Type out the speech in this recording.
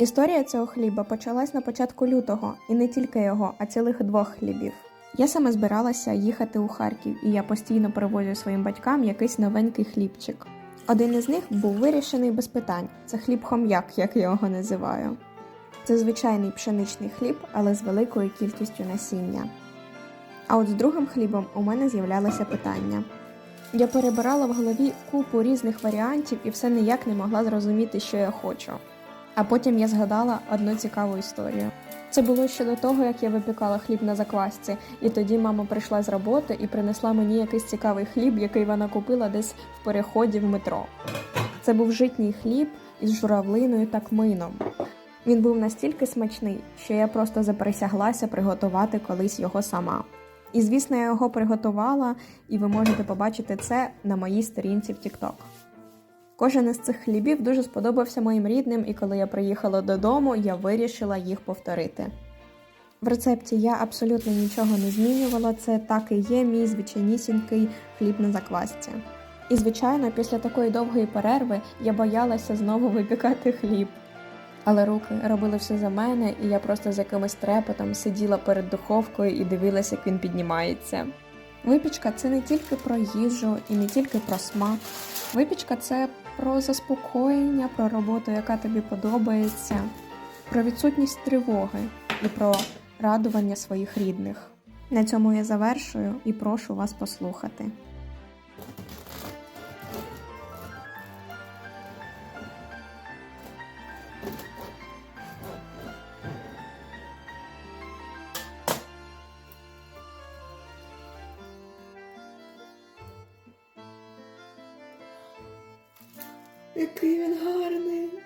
Історія цього хліба почалась на початку лютого, і не тільки його, а цілих двох хлібів. Я саме збиралася їхати у Харків, і я постійно привозю своїм батькам якийсь новенький хлібчик. Один із них був вирішений без питань. Це хліб хом'як, як я його називаю. Це звичайний пшеничний хліб, але з великою кількістю насіння. А от з другим хлібом у мене з'являлися питання. Я перебирала в голові купу різних варіантів і все ніяк не могла зрозуміти, що я хочу. А потім я згадала одну цікаву історію. Це було ще до того, як я випікала хліб на заквасці, і тоді мама прийшла з роботи і принесла мені якийсь цікавий хліб, який вона купила десь в переході в метро. Це був житній хліб із журавлиною та кмином. Він був настільки смачний, що я просто заприсяглася приготувати колись його сама. І звісно, я його приготувала, і ви можете побачити це на моїй сторінці в TikTok. Кожен із цих хлібів дуже сподобався моїм рідним, і коли я приїхала додому, я вирішила їх повторити. В рецепті я абсолютно нічого не змінювала, це так і є мій звичайнісінький хліб на заквасці. І, звичайно, після такої довгої перерви я боялася знову випікати хліб. Але руки робили все за мене, і я просто з якимось трепетом сиділа перед духовкою і дивилася, як він піднімається. Випічка це не тільки про їжу і не тільки про смак. Випічка це про заспокоєння, про роботу, яка тобі подобається, про відсутність тривоги і про радування своїх рідних. На цьому я завершую і прошу вас послухати. Який він гарний.